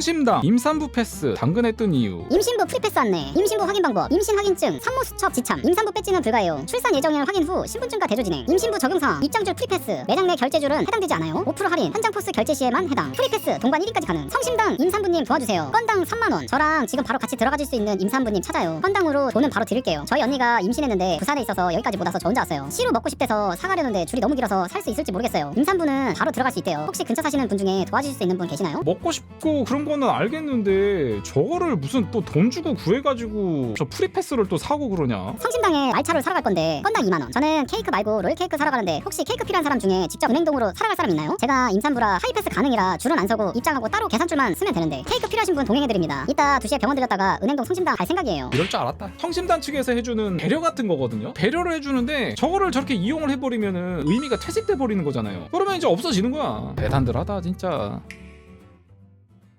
성심당 임산부 패스 당근에 뜬 이유 임신부 프리패스 안내, 임신부 확인 방법, 임신 확인증, 산모 수첩 지참, 임산부 배지는 불가해요. 출산 예정일 확인 후 신분증과 대조 진행, 임신부 적용 사항, 입장줄 프리패스, 매장 내 결제줄은 해당되지 않아요. 5% 할인, 현장 포스 결제 시에만 해당. 프리패스 동반 1위까지 가능. 성심당 임산부님 도와주세요. 건당 3만 원. 저랑 지금 바로 같이 들어가실 수 있는 임산부님 찾아요. 건당으로 돈은 바로 드릴게요. 저희 언니가 임신했는데 부산에 있어서 여기까지 못 와서 저 혼자 왔어요. 시루 먹고 싶대서 사가려는데 줄이 너무 길어서 살 수 있을지 모르겠어요. 임산부는 바로 들어갈 수 있대요. 혹시 근처 사시는 분 중에 도와주실 수 있는 분 계시나요? 먹고 싶고 그런 거는 알겠는데 저거를 무슨 또 돈 주고 구해가지고 저 프리패스를 또 사고 그러냐 성심당에 말차를 사러 갈 건데 건당 2만 원. 저는 케이크 말고 롤 케이크 사러 가는데 혹시 케이크 필요한 사람 중에 직접 은행동으로 사러 갈 사람 있나요? 제가 임산부라 하이패스 가능이라 줄은 안 서고 입장하고 따로 계산줄만 쓰면 되는데 케이크 필요하신 분 동행해 드립니다. 이따 2시에 병원 들렸다가 은행동 성심당 갈 생각이에요. 이럴 줄 알았다 성심당 측에서 해주는 배려 같은 거거든요 배려를 해주는데 저거를 저렇게 이용을 해버리면은 의미가 퇴색돼 버리는 거잖아요 그러면 이제 없어지는 거야 대단들하다 진짜